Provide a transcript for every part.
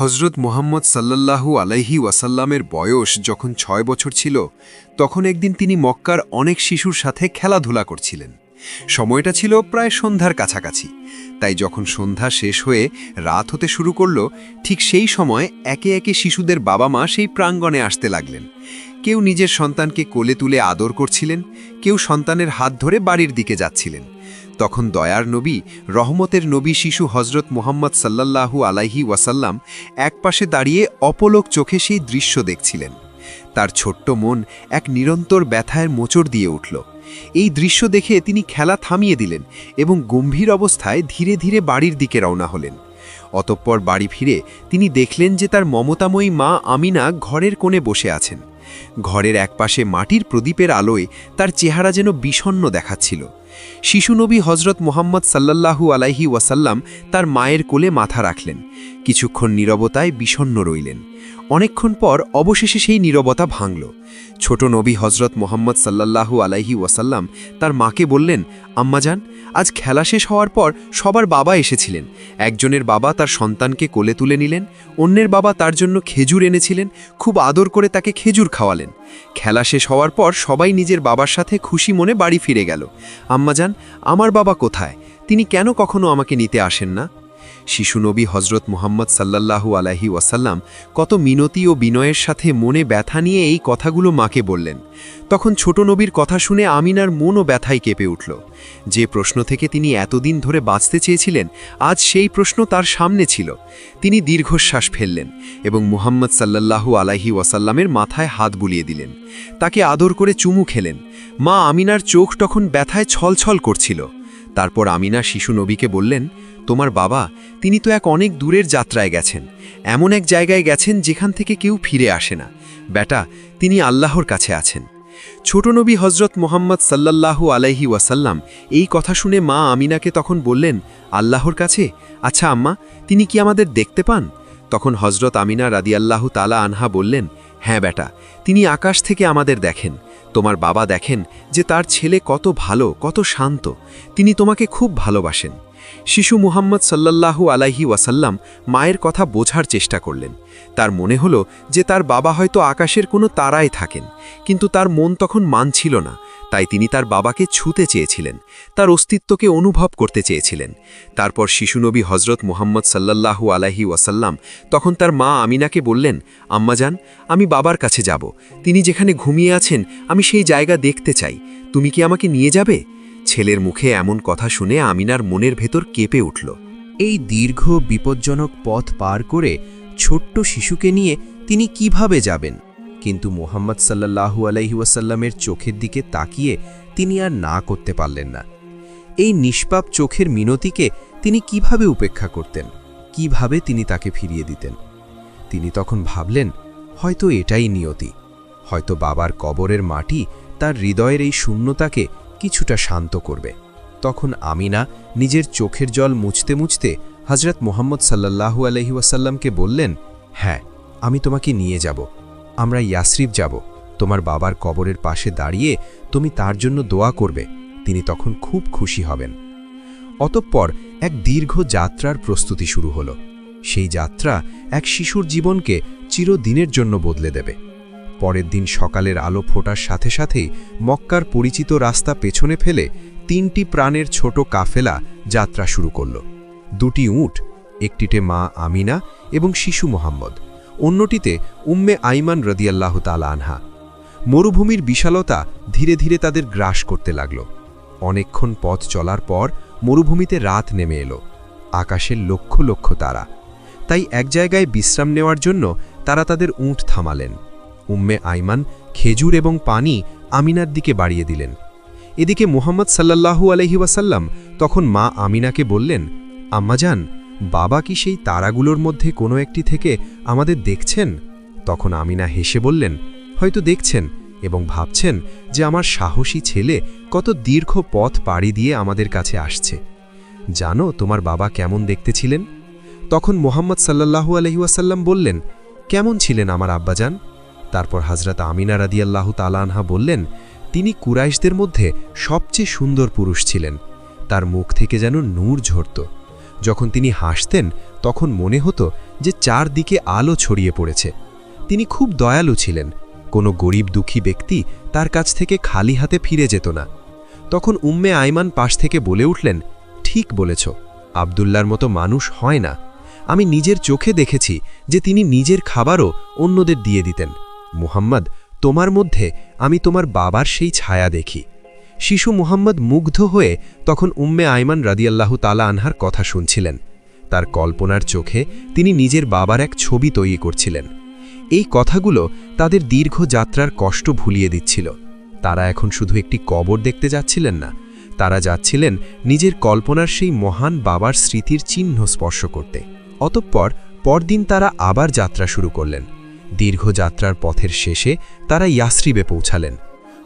হজরত মোহাম্মদ সাল্লাল্লাহু আলাইহি ওয়াসাল্লামের বয়স যখন ছয় বছর ছিল, তখন একদিন তিনি মক্কার অনেক শিশুর সাথে খেলাধুলা করছিলেন। সময়টা ছিল প্রায় সন্ধ্যার কাছাকাছি। তাই যখন সন্ধ্যা শেষ হয়ে রাত হতে শুরু করল, ঠিক সেই সময় একে একে শিশুদের বাবা মা সেই প্রাঙ্গণে আসতে লাগলেন। কেউ নিজের সন্তানকে কোলে তুলে আদর করছিলেন, কেউ সন্তানের হাত ধরে বাড়ির দিকে যাচ্ছিলেন। তখন দয়ার নবী, রহমতের নবী শিশু হজরত মোহাম্মদ সাল্লাল্লাহু আলাইহি ওয়াসাল্লাম একপাশে দাঁড়িয়ে অপলক চোখে সেই দৃশ্য দেখছিলেন। তার ছোট্ট মন এক নিরন্তর ব্যথায় মোচড় দিয়ে উঠল। এই দৃশ্য দেখে তিনি খেলা থামিয়ে দিলেন এবং গম্ভীর অবস্থায় ধীরে ধীরে বাড়ির দিকে রওনা হলেন। অতঃপর বাড়ি ফিরে তিনি দেখলেন যে তার মমতাময়ী মা আমিনা ঘরের কোণে বসে আছেন। ঘরের একপাশে মাটির প্রদীপের আলোয় তার চেহারা যেন বিষণ্ন দেখাচ্ছিল। শিশুনবী হজরত মোহাম্মদ সাল্লাল্লাহু আলাইহি ওয়াসাল্লাম তার মায়ের কোলে মাথা রাখলেন। কিছুক্ষণ নীরবতায় বিষণ্ন রইলেন। অনেকক্ষণ পর অবশেষে সেই নীরবতা ভাঙল। ছোট নবী হজরত মোহাম্মদ সাল্লাল্লাহু আলাইহি ওয়াসাল্লাম তার মাকে বললেন আম্মাজান আজ খেলা শেষ হওয়ার পর সবার বাবা এসেছিলেন। একজনের বাবা তার সন্তানকে কোলে তুলে নিলেন, অন্যের বাবা তার জন্য খেজুর এনেছিলেন, খুব আদর করে তাকে খেজুর খাওয়ালেন। খেলা শেষ হওয়ার পর সবাই নিজের বাবার সাথে খুশি মনে বাড়ি ফিরে গেল। আম্মাজান আমার বাবা কোথায়? তিনি কেন কখনো আমাকে নিতে আসেন না? শিশু নবী হজরত মোহাম্মদ সাল্লাল্লাহু আলাহি ওয়াসাল্লাম কত মিনতি ও বিনয়ের সাথে মনে ব্যথা নিয়ে এই কথাগুলো মাকে বললেন। তখন ছোট নবীর কথা শুনে আমিনার মনও ব্যথায় কেঁপে উঠল। যে প্রশ্ন থেকে তিনি এতদিন ধরে বাঁচতে চেয়েছিলেন, আজ সেই প্রশ্ন তার সামনে ছিল। তিনি দীর্ঘশ্বাস ফেললেন এবং মুহাম্মদ সাল্লাল্লাহু আলাহি ওয়াসাল্লামের মাথায় হাত বুলিয়ে দিলেন। তাকে আদর করে চুমু খেলেন। মা আমিনার চোখ তখন ব্যথায় ছলছল করছিল। তারপর আমিনা শিশু নবীকে বললেন তোমার বাবা, তিনি তো এক অনেক দূরের যাত্রায় গেছেন। এমন এক জায়গায় গেছেন যেখান থেকে কেউ ফিরে আসে না। বেটা তিনি আল্লাহর কাছে আছেন। ছোট নবী হজরত মোহাম্মদ সাল্লাল্লাহু আলাইহি ওয়াসাল্লাম এই কথা শুনে মা আমিনাকে তখন বললেন, আল্লাহর কাছে? আচ্ছা আম্মা, তিনি কি আমাদের দেখতে পান? তখন হজরত আমিনা রাদিয়াল্লাহু তালা আনহা বললেন হ্যাঁ বেটা তিনি আকাশ থেকে আমাদের দেখেন। তোমার বাবা দেখেন যে তার ছেলে কত ভালো, কত শান্ত। তিনি তোমাকে খুব ভালোবাসেন। শিশু মুহাম্মদ সাল্লাল্লাহু আলাইহি ওয়াসাল্লাম মায়ের কথা বোঝার চেষ্টা করলেন। তার মনে হলো যে তার বাবা হয়তো আকাশের কোনো তারায় থাকেন, কিন্তু তার মন তখন মানছিল না, তাই তিনি তার বাবাকে ছুতে চেয়েছিলেন, তার অস্তিত্বকে অনুভব করতে চেয়েছিলেন। তারপর শিশুনবী হজরত মুহাম্মদ সাল্লাল্লাহু আলাইহি ওয়াসাল্লাম তখন তার মা আমিনাকে বললেন আম্মাজান আমি বাবার কাছে যাব। তিনি যেখানে ঘুমিয়ে আছেন, আমি সেই জায়গা দেখতে চাই। তুমি কি আমাকে নিয়ে যাবে? ছেলের মুখে এমন কথা শুনে আমিনার মনের ভেতর কেঁপে উঠল। এই দীর্ঘ, বিপজ্জনক পথ পার করে ছোট্ট শিশুকে নিয়ে তিনি কীভাবে যাবেন? কিন্তু মোহাম্মদ সাল্লাল্লাহু আলাইহি ওয়াসাল্লামের চোখের দিকে তাকিয়ে তিনি আর না করতে পারলেন না। এই নিষ্পাপ চোখের মিনতিকে তিনি কীভাবে উপেক্ষা করতেন? কীভাবে তিনি তাকে ফিরিয়ে দিতেন? তিনি তখন ভাবলেন, হয়তো এটাই নিয়তি। হয়তো বাবার কবরের মাটি তার হৃদয়ের এই শূন্যতাকে কিছুটা শান্ত করবে। তখন আমিনা নিজের চোখের জল মুছতে মুছতে হজরত মোহাম্মদ সাল্লাল্লাহু আলহি ওয়াসাল্লামকে বললেন হ্যাঁ আমি তোমাকে নিয়ে যাব। আমরা ইয়াসরিফ যাব। তোমার বাবার কবরের পাশে দাঁড়িয়ে তুমি তার জন্য দোয়া করবে। তিনি তখন খুব খুশি হবেন। অতঃপর এক দীর্ঘ যাত্রার প্রস্তুতি শুরু হলো। সেই যাত্রা এক শিশুর জীবনকে চিরদিনের জন্য বদলে দেবে। পরের দিন সকালের আলো ফোটার সাথে সাথেই মক্কার পরিচিত রাস্তা পেছনে ফেলে তিনটি প্রাণের ছোট কাফেলা যাত্রা শুরু করল। দুটি উট, একটিতে মা আমিনা এবং শিশু মোহাম্মদ। অন্যটিতে উম্মে আইমান রদিয়াল্লাহ তালা আনহা। মরুভূমির বিশালতা ধীরে ধীরে তাদের গ্রাস করতে লাগল। অনেকক্ষণ পথ চলার পর মরুভূমিতে রাত নেমে এলো। আকাশের লক্ষ লক্ষ তারা। তাই এক জায়গায় বিশ্রাম নেওয়ার জন্য তারা তাদের উঁট থামালেন। উম্মে আইমান খেজুর এবং পানি আমিনার দিকে বাড়িয়ে দিলেন। এদিকে মুহাম্মদ সাল্লাল্লাহু আলহি ওয়াসাল্লাম তখন মা আমিনাকে বললেন আম্মাজান বাবা কি সেই তারাগুলোর মধ্যে কোনো একটি থেকে আমাদের দেখছেন? তখন আমিনা হেসে বললেন, হয়তো দেখছেন এবং ভাবছেন যে আমার সাহসী ছেলে কত দীর্ঘ পথ পাড়ি দিয়ে আমাদের কাছে আসছে। জানো তোমার বাবা কেমন দেখতে ছিলেন তখন মোহাম্মদ সাল্লাল্লাহু আলহিউসাল্লাম বললেন, কেমন ছিলেন আমার আব্বাজান তারপর হাজরত আমিনা রাদিয়াল্লাহ তালানহা বললেন, তিনি কুরাইশদের মধ্যে সবচেয়ে সুন্দর পুরুষ ছিলেন। তার মুখ থেকে যেন নূর ঝরত। যখন তিনি হাসতেন, তখন মনে হতো যে চারদিকে আলো ছড়িয়ে পড়েছে। তিনি খুব দয়ালু ছিলেন। কোনো গরিব দুঃখী ব্যক্তি তার কাছ থেকে খালি হাতে ফিরে যেত না। তখন উম্মে আইমান পাশ থেকে বলে উঠলেন, ঠিক বলেছ আবদুল্লার মতো মানুষ হয় না। আমি নিজের চোখে দেখেছি যে তিনি নিজের খাবারও অন্যদের দিয়ে দিতেন। মুহাম্মদ, তোমার মধ্যে আমি তোমার বাবার সেই ছায়া দেখি। শিশু মুহাম্মদ মুগ্ধ হয়ে তখন উম্মে আইমান রাদিয়াল্লাহু তালা আনহার কথা শুনছিলেন। তার কল্পনার চোখে তিনি নিজের বাবার এক ছবি তৈরি করছিলেন। এই কথাগুলো তাদের দীর্ঘ যাত্রার কষ্ট ভুলিয়ে দিচ্ছিল। তারা এখন শুধু একটি কবর দেখতে যাচ্ছিলেন না, তারা যাচ্ছিলেন নিজের কল্পনার সেই মহান বাবার স্মৃতির চিহ্ন স্পর্শ করতে। অতঃপর পরদিন তারা আবার যাত্রা শুরু করলেন। দীর্ঘ যাত্রার পথের শেষে তারা ইয়াসরিবে পৌঁছালেন।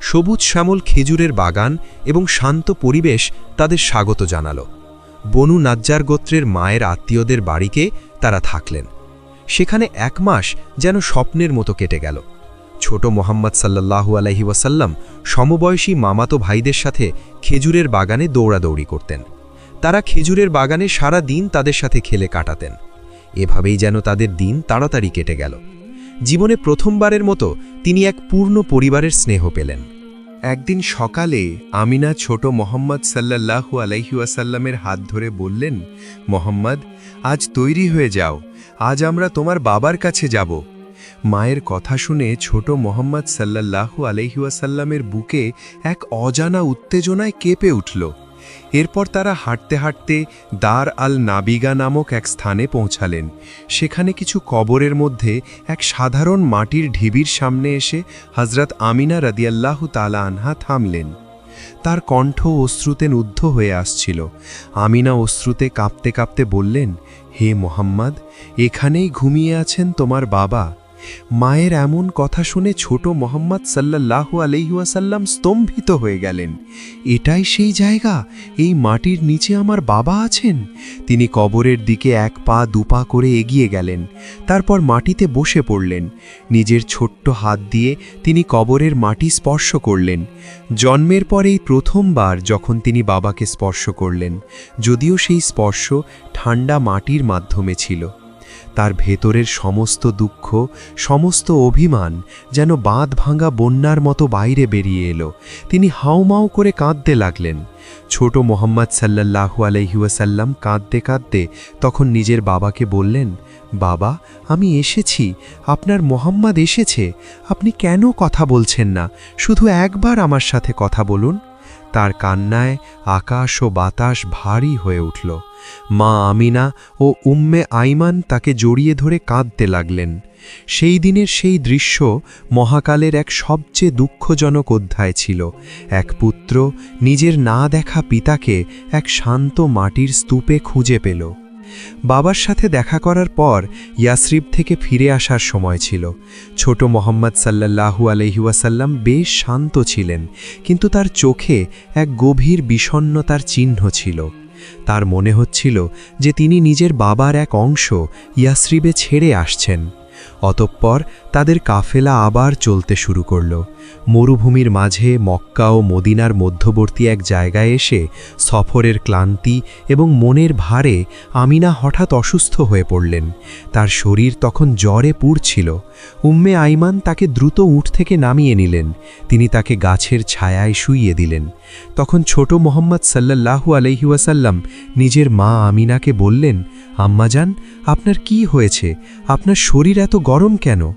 সবুজ শ্যামল খেজুরের বাগান এবং শান্ত পরিবেশ তাদের স্বাগত জানাল। বনু নাজ্জার গোত্রের মায়ের আত্মীয়দের বাড়িকে তারা থাকলেন। সেখানে এক মাস যেন স্বপ্নের মতো কেটে গেল। ছোট মোহাম্মদ সাল্লাহু আলহি ওয়াসাল্লাম সমবয়সী মামাতো ভাইদের সাথে খেজুরের বাগানে দৌড়াদৌড়ি করতেন। তারা খেজুরের বাগানে সারা দিন তাদের সাথে খেলে কাটাতেন। এভাবেই যেন তাদের দিন তাড়াতাড়ি কেটে গেল। জীবনে প্রথমবারের মতো তিনি এক পূর্ণ পরিবারের স্নেহ পেলেন। একদিন সকালে আমিনা ছোট মোহাম্মদ সাল্লাল্লাহু আলাইহুয়াসাল্লামের হাত ধরে বললেন, মোহাম্মদ, আজ তৈরি হয়ে যাও, আজ আমরা তোমার বাবার কাছে যাব। মায়ের কথা শুনে ছোট মোহাম্মদ সাল্লাল্লাহু আলাইহুয়াসাল্লামের বুকে এক অজানা উত্তেজনায় কেঁপে উঠল। এরপর তারা হাঁটতে হাঁটতে দার আল নাবিগা নামক এক স্থানে পৌঁছালেন। সেখানে কিছু কবরের মধ্যে এক সাধারণ মাটির ঢিবির সামনে এসে হজরত আমিনা রদিয়াল্লাহু তালা আনহা থামলেন। তার কণ্ঠ অশ্রুতে নুদ্ধ হয়ে আসছিল। আমিনা অশ্রুতে কাঁপতে কাঁপতে বললেন, হে মোহাম্মদ, এখানেই ঘুমিয়ে আছেন তোমার বাবা? মায়ের এমন কথা শুনে ছোট মোহাম্মদ সাল্লাল্লাহু আলহিউসাল্লাম স্তম্ভিত হয়ে গেলেন। এটাই সেই জায়গা, এই মাটির নিচে আমার বাবা আছেন। তিনি কবরের দিকে এক পা দুপা করে এগিয়ে গেলেন, তারপর মাটিতে বসে পড়লেন। নিজের ছোট্ট হাত দিয়ে তিনি কবরের মাটি স্পর্শ করলেন। জন্মের পরেই প্রথমবার যখন তিনি বাবাকে স্পর্শ করলেন, যদিও সেই স্পর্শ ঠান্ডা মাটির মাধ্যমে ছিল। তার ভেতরের সমস্ত দুঃখ, সমস্ত অভিমান যেন বাঁধ ভাঙা বন্যার মতো বাইরে বেরিয়ে এলো। তিনি হাউমাউ করে কাঁদতে লাগলেন। ছোট মোহাম্মদ সাল্লাল্লাহু আলহিউসাল্লাম কাঁদতে কাঁদতে তখন নিজের বাবাকে বললেন, বাবা, আমি এসেছি। আপনার মোহাম্মদ এসেছে। আপনি কেন কথা বলছেন না? শুধু একবার আমার সাথে কথা বলুন। তার কান্নায় আকাশ ও বাতাস ভারী হয়ে উঠল। মা আমিনা ও উম্মে আইমান তাকে জড়িয়ে ধরে কাঁদতে লাগলেন। সেই দিনের সেই দৃশ্য মহাকালের এক সবচেয়ে দুঃখজনক অধ্যায় ছিল। এক পুত্র নিজের না দেখা পিতাকে এক শান্ত মাটির স্তূপে খুঁজে পেল। বাবার সাথে দেখা করার পর ইয়াসরিব থেকে ফিরে আসার সময় ছিল। ছোট মোহাম্মদ সাল্লাহু আলহিউসাল্লাম বেশ শান্ত ছিলেন, কিন্তু তার চোখে এক গভীর বিষণ্নতার চিহ্ন ছিল। তার মনে হচ্ছিল যে তিনি নিজের বাবার এক অংশ ইয়াসরিবে ছেড়ে আসছেন। অতঃপর তাদের কাফেলা আবার চলতে শুরু করল। মরুভূমির মাঝে মক্কা ও মদিনার মধ্যবর্তী এক জায়গায় এসে সফরের ক্লান্তি এবং মনের ভারে আমিনা হঠাৎ অসুস্থ হয়ে পড়লেন। তার শরীর তখন জ্বরে পুড়ছিল। উম্মে আইমান তাকে দ্রুত উঠ থেকে নামিয়ে নিলেন। তিনি তাকে গাছের ছায়ায় শুইয়ে দিলেন। তখন ছোট মোহাম্মদ সাল্লাল্লাহু আলহিউসাল্লাম নিজের মা আমিনাকে বললেন আম্মাজান আপনার কি হয়েছে? আপনার শরীর এত গরম কেন?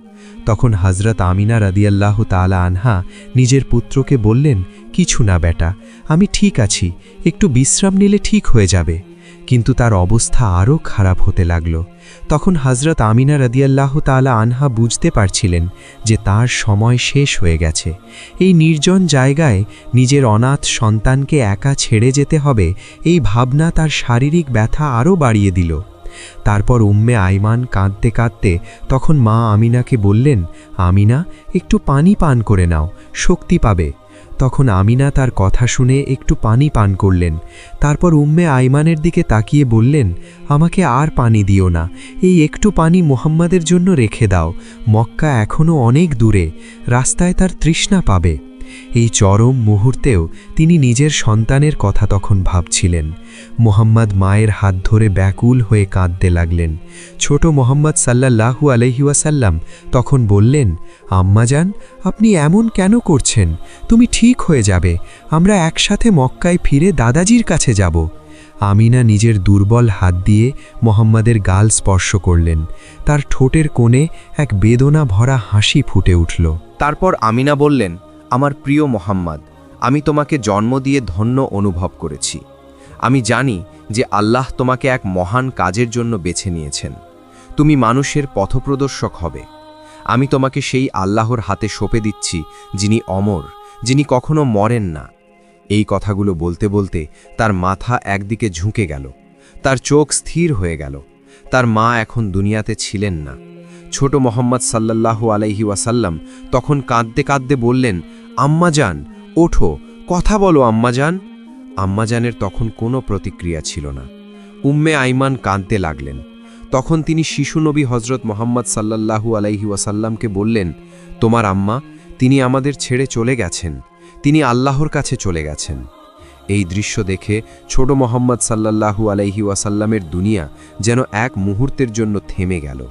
তখন হজরত আমিনা রাদিয়াল্লাহু তালা আনহা নিজের পুত্রকে বললেন, কিছু না বেটা, আমি ঠিক আছি, একটু বিশ্রাম নিলে ঠিক হয়ে যাবে। কিন্তু তার অবস্থা আরও খারাপ হতে লাগল। তখন হজরত আমিনা রাদিয়াল্লাহ তালা আনহা বুঝতে পারছিলেন যে তার সময় শেষ হয়ে গেছে। এই নির্জন জায়গায় নিজের অনাথ সন্তানকে একা ছেড়ে যেতে হবে, এই ভাবনা তার শারীরিক ব্যথা আরও বাড়িয়ে দিল। তারপর উম্মে আইমান কাঁদতে কাঁদতে তখন মা আমিনাকে বললেন, আমিনা, একটু পানি পান করে নাও, শক্তি পাবে। তখন আমিনা তার কথা শুনে একটু পানি পান করলেন। তারপর উম্মে আইমানের দিকে তাকিয়ে বললেন, আমাকে আর পানি দিও না, এই একটু পানি মোহাম্মদের জন্য রেখে দাও, মক্কা এখনও অনেক দূরে, রাস্তায় তার তৃষ্ণা পাবে। এই চরম মুহূর্তেও তিনি নিজের সন্তানের কথা তখন ভাবছিলেন। মোহাম্মদ মায়ের হাত ধরে ব্যাকুল হয়ে কাঁদতে লাগলেন। ছোট মোহাম্মদ সাল্লাল্লাহু আলহিউসাল্লাম তখন বললেন আম্মাজান আপনি এমন কেন করছেন? তুমি ঠিক হয়ে যাবে। আমরা একসাথে মক্কায় ফিরে দাদাজির কাছে যাব। আমিনা নিজের দুর্বল হাত দিয়ে মোহাম্মদের গাল স্পর্শ করলেন। তার ঠোঁটের কোণে এক বেদনা ভরা হাসি ফুটে উঠল। তারপর আমিনা বললেন আমার প্রিয় মোহাম্মদ, আমি তোমাকে জন্ম দিয়ে ধন্য অনুভব করেছি। আমি জানি যে আল্লাহ তোমাকে এক মহান কাজের জন্য বেছে নিয়েছেন। তুমি মানুষের পথপ্রদর্শক হবে। আমি তোমাকে সেই আল্লাহর হাতে সঁপে দিচ্ছি, যিনি অমর, যিনি কখনো মরেন না। এই কথাগুলো বলতে বলতে তার মাথা একদিকে ঝুঁকে গেল, তার চোখ স্থির হয়ে গেল, তার মা এখন দুনিয়াতে ছিলেন না। ছোট মোহাম্মদ সাল্লাল্লাহু আলাইহি ওয়াসাল্লাম তখন কাঁদতে কাঁদতে বললেন আম্মাজান ওঠো, কথা বলো আম্মাজান আম্মাজানের তখন কোনো প্রতিক্রিয়া ছিল না। উম্মে আইমান কাঁদতে লাগলেন। তখন তিনি শিশু নবী হজরত মোহাম্মদ সাল্লাল্লাহু আলাইহি ওয়াসাল্লামকে বললেন, তোমার আম্মা, তিনি আমাদের ছেড়ে চলে গেছেন। তিনি আল্লাহর কাছে চলে গেছেন। এই দৃশ্য দেখে ছোট মোহাম্মদ সাল্লাল্লাহু আলাইহি ওয়াসাল্লামের দুনিয়া যেন এক মুহূর্তের জন্য থেমে গেল।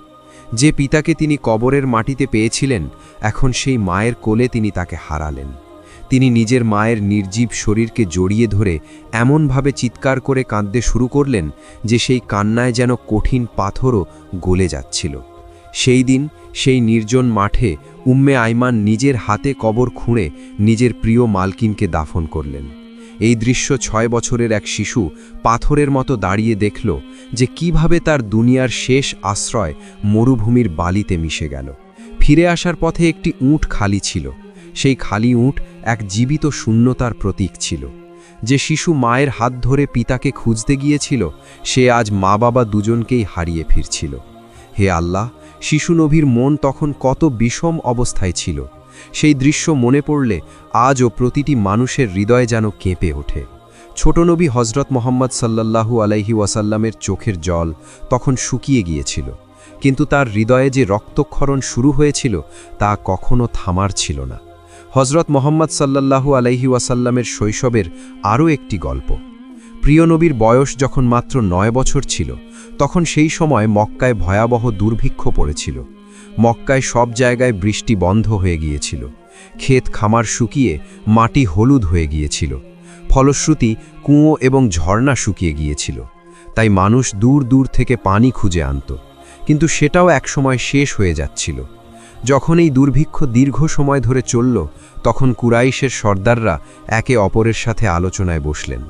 যে পিতাকে তিনি কবরের মাটিতে পেয়েছিলেন, এখন সেই মায়ের কোলে তিনি তাকে হারালেন। তিনি নিজের মায়ের নির্জীব শরীরকে জড়িয়ে ধরে এমনভাবে চিৎকার করে কাঁদতে শুরু করলেন যে সেই কান্নায় যেন কঠিন পাথরও গলে যাচ্ছিল। সেই দিন সেই নির্জন মাঠে উম্মে আইমান নিজের হাতে কবর খুঁড়ে নিজের প্রিয় মালকিনকে দাফন করলেন। এই দৃশ্য ছয় বছরের এক শিশু পাথরের মতো দাঁড়িয়ে দেখল যে কীভাবে তার দুনিয়ার শেষ আশ্রয় মরুভূমির বালিতে মিশে গেল। ফিরে আসার পথে একটি উঁট খালি ছিল। সেই খালি উঁট এক জীবিত শূন্যতার প্রতীক ছিল। যে শিশু মায়ের হাত ধরে পিতাকে খুঁজতে গিয়েছিল, সে আজ মা বাবা দুজনকেই হারিয়ে ফিরছিল। হে আল্লাহ, শিশু নবীর মন তখন কত বিষম অবস্থায় ছিল। সেই দৃশ্য মনে পড়লে আজও প্রতিটি মানুষের হৃদয় যেন কেঁপে ওঠে। ছোট নবী হজরত মোহাম্মদ সাল্লাল্লাহু আলাইহি ওয়াসাল্লামের চোখের জল তখন শুকিয়ে গিয়েছিল, কিন্তু তার হৃদয়ে যে রক্তক্ষরণ শুরু হয়েছিল তা কখনো থামার ছিল না। হজরত মোহাম্মদ সাল্লাল্লাহু আলাইহি ওয়াসাল্লামের শৈশবের আরও একটি গল্প। প্রিয় নবীর বয়স যখন মাত্র নয় বছর ছিল, তখন সেই সময় মক্কায় ভয়াবহ দুর্ভিক্ষ পড়েছিল। মক্কায় সব জায়গায় বৃষ্টি বন্ধ হয়ে গিয়েছিল। ক্ষেত খামার শুকিয়ে মাটি হলুদ হয়ে গিয়েছিল। ফলশ্রুতি কুঁয়ো এবং ঝর্ণা শুকিয়ে গিয়েছিল। তাই মানুষ দূর দূর থেকে পানি খুঁজে আনত। কিন্তু সেটাও একসময় শেষ হয়ে যাচ্ছিল। যখন এই দুর্ভিক্ষ দীর্ঘ সময় ধরে চলল, তখন কুরাইশের সর্দাররা একে অপরের সাথে আলোচনায় বসলেন।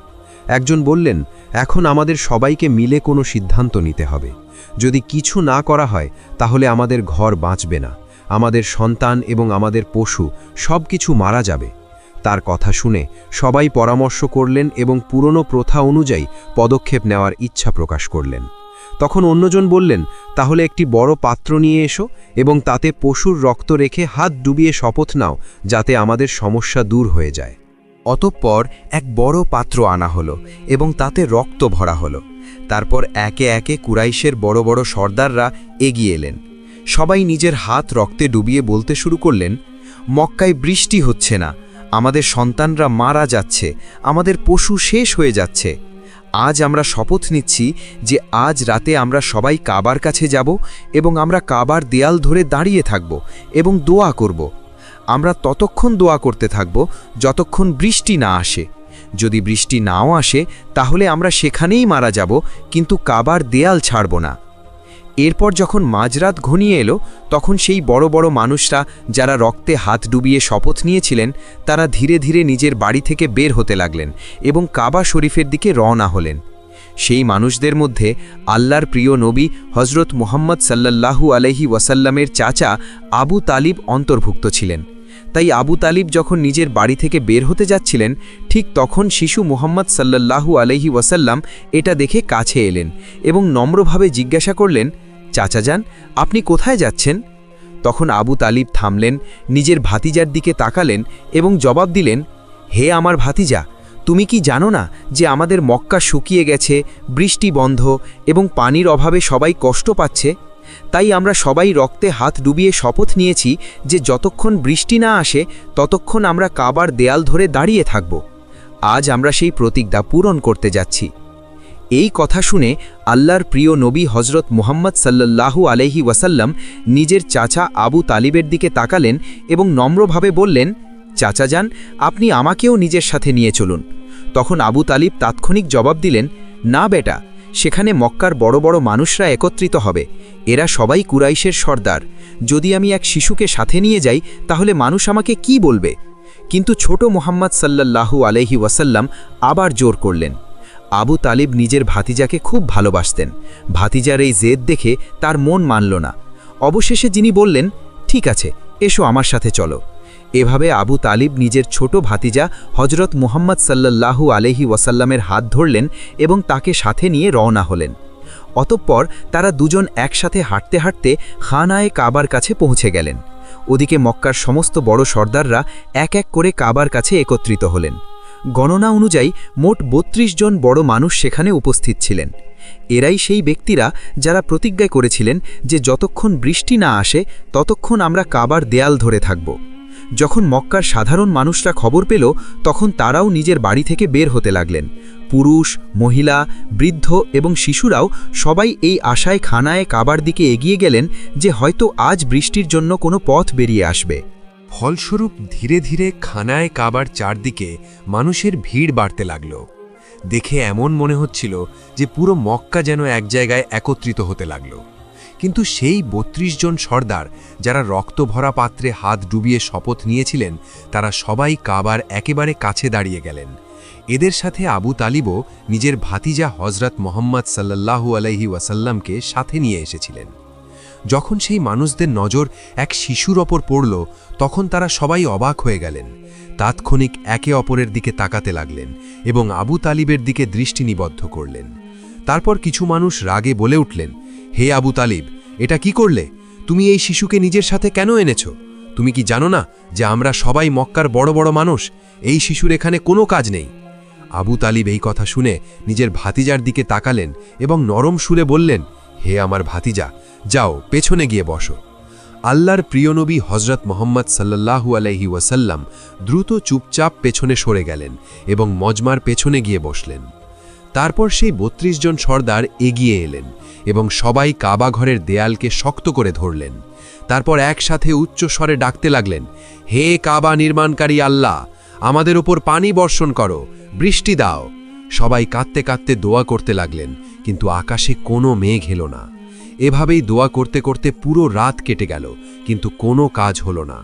একজন বললেন, এখন আমাদের সবাইকে মিলে কোনো সিদ্ধান্ত নিতে হবে। যদি কিছু না করা হয়, তাহলে আমাদের ঘর বাঁচবে না। আমাদের সন্তান এবং আমাদের পশু সব কিছু মারা যাবে। তার কথা শুনে সবাই পরামর্শ করলেন এবং পুরনো প্রথা অনুযায়ী পদক্ষেপ নেওয়ার ইচ্ছা প্রকাশ করলেন। তখন অন্যজন বললেন, তাহলে একটি বড় পাত্র নিয়ে এসো এবং তাতে পশুর রক্ত রেখে হাত ডুবিয়ে শপথ নাও, যাতে আমাদের সমস্যা দূর হয়ে যায়। অতঃপর এক বড় পাত্র আনা হলো এবং তাতে রক্ত ভরা হলো। তারপর একে একে কুরাইশের বড় বড় সর্দাররা এগিয়ে এলেন। সবাই নিজের হাত রক্তে ডুবিয়ে বলতে শুরু করলেন, মক্কায় বৃষ্টি হচ্ছে না, আমাদের সন্তানরা মারা যাচ্ছে, আমাদের পশু শেষ হয়ে যাচ্ছে। আজ আমরা শপথ নিচ্ছি যে আজ রাতে আমরা সবাই কাবার কাছে যাব এবং আমরা কাবার দেয়াল ধরে দাঁড়িয়ে থাকব এবং দোয়া করব। আমরা ততক্ষণ দোয়া করতে থাকব যতক্ষণ বৃষ্টি না আসে। যদি বৃষ্টি নাও আসে, তাহলে আমরা সেখানেই মারা যাব, কিন্তু কাবার দেয়াল ছাড়ব না। এরপর যখন মাঝরাত ঘনিয়ে এলো, তখন সেই বড় বড় মানুষরা যারা রক্তে হাত ডুবিয়ে শপথ নিয়েছিলেন, তারা ধীরে ধীরে নিজের বাড়ি থেকে বের হতে লাগলেন এবং কাবা শরীফের দিকে রওনা হলেন। সেই মানুষদের মধ্যে আল্লাহর প্রিয় নবী হজরত মুহাম্মদ সাল্লাল্লাহু আলহি ওয়াসাল্লামের চাচা আবু তালিব অন্তর্ভুক্ত ছিলেন। তাই আবু তালিব যখন নিজের বাড়ি থেকে বের হতে যাচ্ছিলেন, ঠিক তখন শিশু মুহাম্মদ সাল্লাল্লাহু আলহি ওয়াসাল্লাম এটা দেখে কাছে এলেন এবং নম্রভাবে জিজ্ঞাসা করলেন, চাচা যান, আপনি কোথায় যাচ্ছেন? তখন আবু তালিব থামলেন, নিজের ভাতিজার দিকে তাকালেন এবং জবাব দিলেন, হে আমার ভাতিজা, তুমি কি জানো না যে আমাদের মক্কা শুকিয়ে গেছে, বৃষ্টি বন্ধ এবং পানির অভাবে সবাই কষ্ট পাচ্ছে? তাই আমরা সবাই রক্তে হাত ডুবিয়ে শপথ নিয়েছি যে যতক্ষণ বৃষ্টি না আসে, ততক্ষণ আমরা কাবার দেয়াল ধরে দাঁড়িয়ে থাকব। আজ আমরা সেই প্রতিজ্ঞা পূরণ করতে যাচ্ছি। এই কথা শুনে আল্লাহর প্রিয় নবী হজরত মুহাম্মদ সাল্লাল্লাহু আলহি ওয়াসাল্লাম নিজের চাচা আবু তালিবের দিকে তাকালেন এবং নম্রভাবে বললেন, চাচা যান, আপনি আমাকেও নিজের সাথে নিয়ে চলুন। তখন আবু তালিব তাৎক্ষণিক জবাব দিলেন, না বেটা সেখানে মক্কার বড় বড় মানুষরা একত্রিত হবে। এরা সবাই কুরাইশের সর্দার। যদি আমি এক শিশুকে সাথে নিয়ে যাই, তাহলে মানুষ আমাকে কি বলবে? কিন্তু ছোট মোহাম্মদ সাল্লাল্লাহু আলহি ওয়াসাল্লাম আবার জোর করলেন। আবু তালিব নিজের ভাতিজাকে খুব ভালোবাসতেন। ভাতিজার এই জেদ দেখে তার মন মানল না। অবশেষে যিনি বললেন, ঠিক আছে, এসো আমার সাথে চলো। এভাবে আবু তালিব নিজের ছোট ভাতিজা হজরত মুহাম্মদ সাল্লাল্লাহু আলহি ওয়াসাল্লামের হাত ধরলেন এবং তাকে সাথে নিয়ে রওনা হলেন। অতঃপর তারা দুজন একসাথে হাঁটতে হাঁটতে খানায় কাবার কাছে পৌঁছে গেলেন। ওদিকে মক্কার সমস্ত বড় সর্দাররা এক এক করে কাবার কাছে একত্রিত হলেন। গণনা অনুযায়ী মোট ৩২ জন বড় মানুষ সেখানে উপস্থিত ছিলেন। এরাই সেই ব্যক্তিরা যারা প্রতিজ্ঞা করেছিলেন যে যতক্ষণ বৃষ্টি না আসে ততক্ষণ আমরা কাবার দেয়াল ধরে থাকব। যখন মক্কার সাধারণ মানুষরা খবর পেল, তখন তারাও নিজের বাড়ি থেকে বের হতে লাগলেন। পুরুষ, মহিলা, বৃদ্ধ এবং শিশুরাও সবাই এই আশায় খানায় কাবার দিকে এগিয়ে গেলেন যে হয়তো আজ বৃষ্টির জন্য কোনো পথ বেরিয়ে আসবে। ফলস্বরূপ ধীরে ধীরে খানায় কাবার চারদিকে মানুষের ভিড় বাড়তে লাগল। দেখে এমন মনে হচ্ছিল যে পুরো মক্কা যেন এক জায়গায় একত্রিত হতে লাগল। কিন্তু সেই ৩২ জন সর্দার যারা রক্ত ভরা পাত্রে হাত ডুবিয়ে শপথ নিয়েছিলেন, তারা সবাই কাবার একেবারে কাছে দাঁড়িয়ে গেলেন। এদের সাথে আবু তালিবও নিজের ভাতিজা হজরত মোহাম্মদ সাল্লাল্লাহু আলাইহি ওয়াসাল্লামকে সাথে নিয়ে এসেছিলেন। যখন সেই মানুষদের নজর এক শিশুর ওপর পড়ল, তখন তারা সবাই অবাক হয়ে গেলেন। তাৎক্ষণিক একে অপরের দিকে তাকাতে লাগলেন এবং আবু তালিবের দিকে দৃষ্টি নিবদ্ধ করলেন। তারপর কিছু মানুষ রাগে বলে উঠলেন হে আবু তালিব, এটা কি করলে? তুমি এই শিশুকে নিজের সাথে কেন এনেছ? তুমি কি জানো না যে আমরা সবাই মক্কার বড় বড় মানুষ? এই শিশুর এখানে কোনো কাজ নেই। আবু তালিব এই কথা শুনে নিজের ভাতিজার দিকে তাকালেন এবং নরম সুরে বললেন, হে আমার ভাতিজা, যাও, পেছনে গিয়ে বসো। আল্লাহর প্রিয় নবী হজরত মোহাম্মদ সাল্লাল্লাহু আলাইহি ওয়াসাল্লাম দ্রুত চুপচাপ পেছনে সরে গেলেন এবং মজমার পেছনে গিয়ে বসলেন। তারপর সেই ৩২ জন সর্দার এগিয়ে এলেন এবং সবাই কাবা ঘরের দেয়ালকে শক্ত করে ধরলেন। তারপর একসাথে উচ্চ স্বরে ডাকতে লাগলেন, হে কাবা নির্মাণকারী আল্লাহ, আমাদের ওপর পানি বর্ষণ করো, বৃষ্টি দাও। সবাই কাঁদতে কাঁদতে দোয়া করতে লাগলেন, কিন্তু আকাশে কোনো মেঘ এলো না। এভাবেই দোয়া করতে করতে পুরো রাত কেটে গেল, কিন্তু কোনো কাজ হলো না।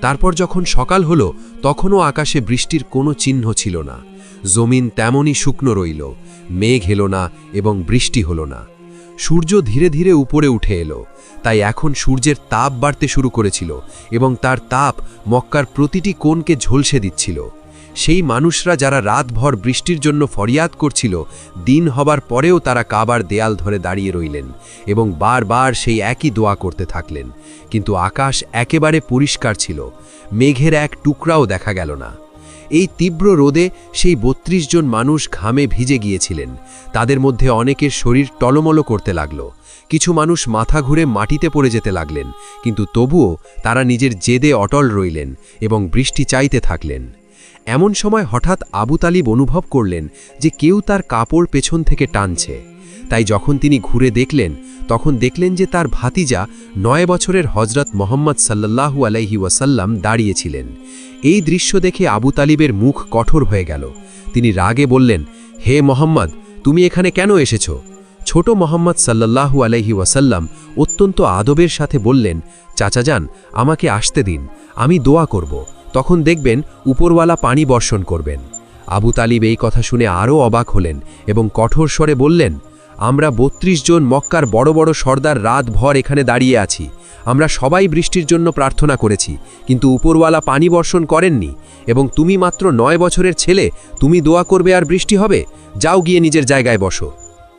তারপর যখন সকাল হলো, তখনও আকাশে বৃষ্টির কোনো চিহ্ন ছিল না। জমিন তেমনই শুকনো রইল, মেঘ এলো না এবং বৃষ্টি হলো না। সূর্য ধীরে ধীরে উপরে উঠে এলো, তাই এখন সূর্যের তাপ বাড়তে শুরু করেছিল এবং তার তাপ মক্কার প্রতিটি কোণকে ঝলসে দিচ্ছিল। সেই মানুষরা যারা রাতভর বৃষ্টির জন্য ফরিয়াদ করছিল, দিন হবার পরেও তারা কাবার দেয়াল ধরে দাঁড়িয়ে রইলেন এবং বারবার সেই একই দোয়া করতে থাকলেন। কিন্তু আকাশ একেবারে পরিষ্কার ছিল, মেঘের এক টুকরাও দেখা গেল না। এই তীব্র রোদে সেই ৩২ জন মানুষ ঘামে ভিজে গিয়েছিলেন। তাদের মধ্যে অনেকের শরীর টলমলো করতে লাগল। কিছু মানুষ মাথা ঘুরে মাটিতে পড়ে যেতে লাগলেন, কিন্তু তবুও তারা নিজের জেদে অটল রইলেন এবং বৃষ্টি চাইতে থাকলেন। এমন সময় হঠাৎ আবু তালিব অনুভব করলেন যে কেউ তার কাপড় পেছন থেকে টানছে। তাই যখন তিনি ঘুরে দেখলেন, তখন দেখলেন যে তার ভাতিজা নয় বছরের হজরত মোহাম্মদ সাল্লাল্লাহু আলাইহি ওয়াসাল্লাম দাঁড়িয়েছিলেন। এই দৃশ্য দেখে আবু তালিবের মুখ কঠোর হয়ে গেল। তিনি রাগে বললেন, হে মোহাম্মদ, তুমি এখানে কেন এসেছ? ছোট মোহাম্মদ সাল্লাল্লাহু আলাইহি ওয়াসাল্লাম অত্যন্ত আদবের সাথে বললেন চাচা যান আমাকে আসতে দিন, আমি দোয়া করব। তখন দেখবেন উপরওয়ালা পানি বর্ষণ করবেন। আবু তালিব এই কথা শুনে আরও অবাক হলেন এবং কঠোর স্বরে বললেন, আমরা ৩২ জন মক্কার বড় বড় সর্দার রাত ভর এখানে দাঁড়িয়ে আছি। আমরা সবাই বৃষ্টির জন্য প্রার্থনা করেছি, কিন্তু উপরওয়ালা পানি বর্ষণ করেননি এবং তুমি মাত্র নয় বছরের ছেলে, তুমি দোয়া করবে আর বৃষ্টি হবে? যাও গিয়ে নিজের জায়গায় বসো।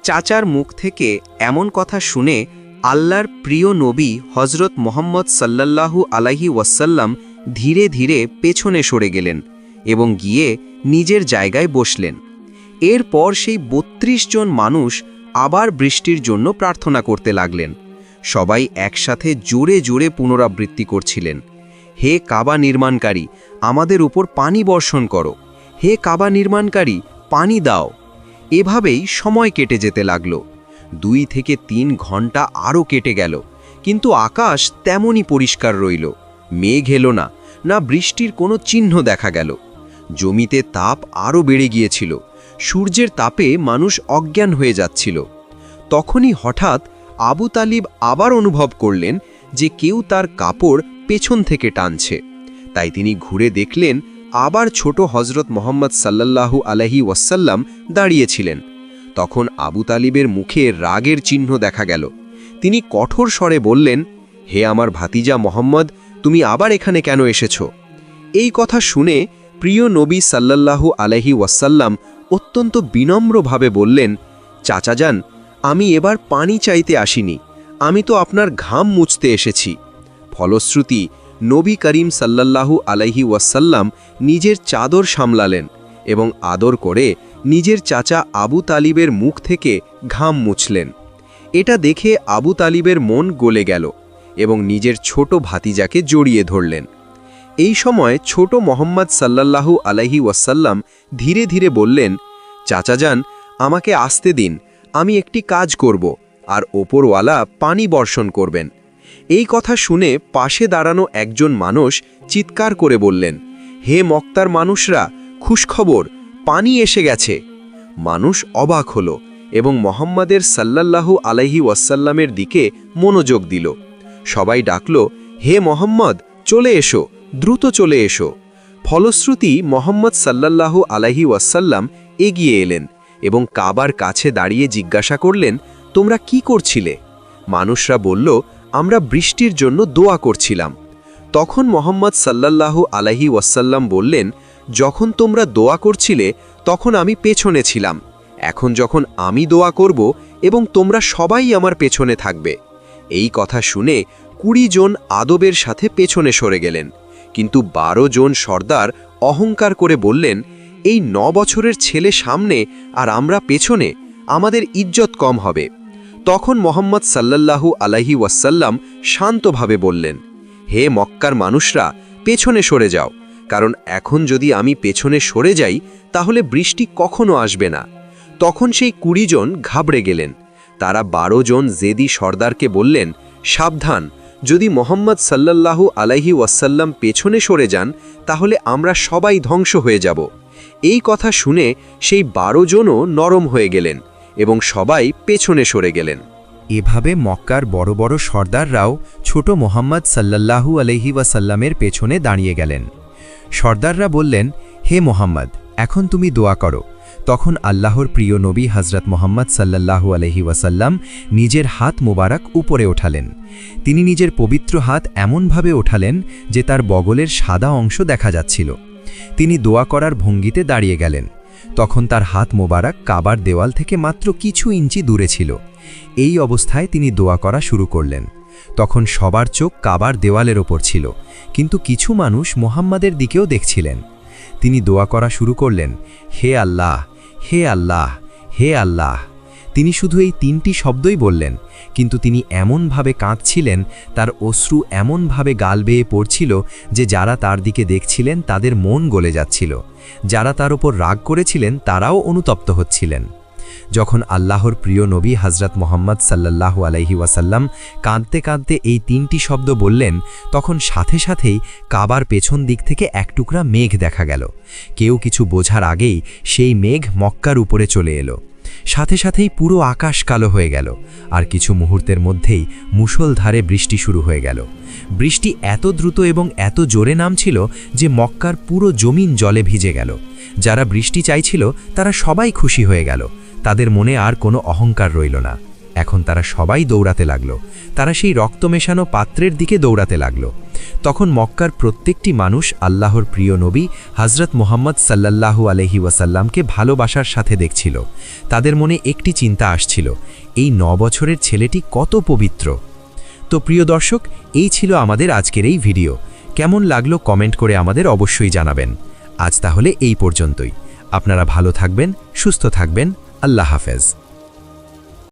চাচার মুখ থেকে এমন কথা শুনে আল্লাহর প্রিয় নবী হজরত মোহাম্মদ সাল্লাল্লাহু আলাইহি ওয়াসাল্লাম ধীরে ধীরে পেছনে সরে গেলেন এবং গিয়ে নিজের জায়গায় বসলেন। এরপর সেই ৩২ জন মানুষ আবার বৃষ্টির জন্য প্রার্থনা করতে লাগলেন। সবাই একসাথে জোরে জোরে পুনরাবৃত্তি করছিলেন। হে কাবা নির্মাণকারী, আমাদের উপর পানি বর্ষণ করো। হে কাবা নির্মাণকারী, পানি দাও। এভাবেই সময় কেটে যেতে লাগল। দুই থেকে তিন ঘণ্টা আরও কেটে গেল, কিন্তু আকাশ তেমনই পরিষ্কার রইল। মেঘ এলো না। না বৃষ্টির কোনো চিহ্ন দেখা গেল। জমিতে তাপ আরও বেড়ে গিয়েছিল। সূর্যের তাপে মানুষ অজ্ঞান হয়ে যাচ্ছিল। তখনই হঠাৎ আবু তালিব আবার অনুভব করলেন যে কেউ তার কাপড় পেছন থেকে টানছে। তাই তিনি ঘুরে দেখলেন আবার ছোট হজরত মোহাম্মদ সাল্লাল্লাহু আলহি ওয়াসাল্লাম দাঁড়িয়েছিলেন। তখন আবু তালিবের মুখে রাগের চিহ্ন দেখা গেল। তিনি কঠোর স্বরে বললেন, হে আমার ভাতিজা মোহাম্মদ তুমি আবার এখানে কেন এসেছ? এই কথা শুনে প্রিয় নবী সাল্লাল্লাহু আলহি ওয়াসাল্লাম অত্যন্ত বিনম্রভাবে বললেন চাচা যান আমি এবার পানি চাইতে আসিনি। আমি তো আপনার ঘাম মুছতে এসেছি। ফলশ্রুতি নবী করিম সাল্লাল্লাহু আলাইহি ওয়াসাল্লাম নিজের চাদর সামলালেন এবং আদর করে নিজের চাচা আবু তালিবের মুখ থেকে ঘাম মুছলেন। এটা দেখে আবু তালিবের মন গলে গেল। এবং নিজের ছোট ভাতিজাকে জড়িয়ে ধরলেন। এই সময় ছোট মোহাম্মদ সাল্লাল্লাহু আলাইহি ওয়াসাল্লাম ধীরে ধীরে বললেন, চাচা যান, আমাকে আসতে দিন, আমি একটি কাজ করব, আর ওপরওয়ালা পানি বর্ষণ করবেন। এই কথা শুনে পাশে দাঁড়ানো একজন মানুষ চিৎকার করে বললেন, হে মক্তার মানুষরা, খুশখবর, পানি এসে গেছে। মানুষ অবাক হল এবং মোহাম্মদের সাল্লাল্লাহু আলাইহি ওয়াসাল্লামের দিকে মনোযোগ দিল। সবাই ডাকল, হে মোহাম্মদ, চলে এসো, দ্রুত চলে এসো। ফলশ্রুতি মোহাম্মদ সাল্লাল্লাহু আলাইহি ওয়াসাল্লাম এগিয়ে এলেন এবং কাবার কাছে দাঁড়িয়ে জিজ্ঞাসা করলেন, তোমরা কি করছিলে? মানুষরা বলল, আমরা বৃষ্টির জন্য দোয়া করছিলাম। তখন মোহাম্মদ সাল্লাল্লাহু আলাইহি ওয়াসাল্লাম বললেন, যখন তোমরা দোয়া করছিলে, তখন আমি পেছনে ছিলাম। এখন যখন আমি দোয়া করব এবং তোমরা সবাই আমার পেছনে থাকবে এই কথা শুনে কুড়ি জন আদবের সাথে পেছনে সরে গেলেন। কিন্তু বারো জন সর্দার অহংকার করে বললেন, এই ন বছরের ছেলে সামনে আর আমরা পেছনে, আমাদের ইজ্জত কম হবে। তখন মোহাম্মদ সাল্লাল্লাহু আলাইহি ওয়াসাল্লাম শান্তভাবে বললেন, হে মক্কার মানুষরা, পেছনে সরে যাও, কারণ এখন যদি আমি পেছনে সরে যাই, তাহলে বৃষ্টি কখনো আসবে না। তখন সেই কুড়ি জন ঘাবড়ে গেলেন। তারা বারো জন জেদি সর্দারকে বললেন, সাবধান, যদি মোহাম্মদ সাল্লাল্লাহু আলাইহি ওয়াসাল্লাম পেছনে সরে যান, তাহলে আমরা সবাই ধ্বংস হয়ে যাব। এই কথা শুনে সেই বারো জনও নরম হয়ে গেলেন এবং সবাই পেছনে সরে গেলেন। এভাবে মক্কার বড় বড় সর্দাররাও ছোট মোহাম্মদ সাল্লাল্লাহু আলহি ওয়াসাল্লামের পেছনে দাঁড়িয়ে গেলেন। সর্দাররা বললেন, হে মোহাম্মদ, এখন তুমি দোয়া করো। তখন আল্লাহর প্রিয় নবী হজরত মোহাম্মদ সাল্লাল্লাহু আলহি ওয়াসাল্লাম নিজের হাত মোবারক উপরে ওঠালেন। তিনি নিজের পবিত্র হাত এমনভাবে ওঠালেন যে তার বগলের সাদা অংশ দেখা যাচ্ছিল। তিনি দোয়া করার ভঙ্গিতে দাঁড়িয়ে গেলেন। তখন তার হাত মোবারক কাবার দেওয়াল থেকে মাত্র কিছু ইঞ্চি দূরে ছিল। এই অবস্থায় তিনি দোয়া করা শুরু করলেন। তখন সবার চোখ কাবার দেওয়ালের ওপর ছিল, কিন্তু কিছু মানুষ মোহাম্মদের দিকেও দেখছিলেন। তিনি দোয়া করা শুরু করলেন, হে আল্লাহ হে আল্লাহ হে আল্লাহ। তিনি শুধু এই তিনটি শব্দই বললেন, কিন্তু তিনি এমনভাবে কাঁদছিলেন, তার অশ্রু এমনভাবে গাল বেয়ে পড়ছিল যে যারা তার দিকে দেখছিলেন তাদের মন গলে যাচ্ছিল। যারা তার ওপর রাগ করেছিলেন তারাও অনুতপ্ত হচ্ছিলেন। যখন আল্লাহর প্রিয় নবী হজরত মোহাম্মদ সাল্লাল্লাহু আলাইহি ওয়াসাল্লাম কাঁদতে কাঁদতে এই তিনটি শব্দ বললেন, তখন সাথে সাথেই কাবার পেছন দিক থেকে এক টুকরা মেঘ দেখা গেল। কেউ কিছু বোঝার আগেই সেই মেঘ মক্কার উপরে চলে এলো। সাথে সাথেই পুরো আকাশ কালো হয়ে গেল আর কিছু মুহূর্তের মধ্যেই মুষলধারে বৃষ্টি শুরু হয়ে গেল। বৃষ্টি এত দ্রুত এবং এত জোরে নামছিল যে মক্কার পুরো জমিন জলে ভিজে গেল। যারা বৃষ্টি চাইছিল তারা সবাই খুশি হয়ে গেল। তাদের মনে আর কোনো অহংকার রইল না। এখন তারা সবাই দৌড়াতে লাগল। তারা সেই রক্ত মেশানো পাত্রের দিকে দৌড়াতে লাগল। তখন মক্কার প্রত্যেকটি মানুষ আল্লাহর প্রিয় নবী হজরত মোহাম্মদ সাল্লাল্লাহু আলহি ওয়াসাল্লামকে ভালোবাসার সাথে দেখছিল। তাদের মনে একটি চিন্তা আসছিল, এই ন বছরের ছেলেটি কত পবিত্র। তো প্রিয় দর্শক, এই ছিল আমাদের আজকের এই ভিডিও। কেমন লাগল কমেন্ট করে আমাদের অবশ্যই জানাবেন। আজ তাহলে এই পর্যন্তই। আপনারা ভালো থাকবেন, সুস্থ থাকবেন। আল্লাহ হাফেজ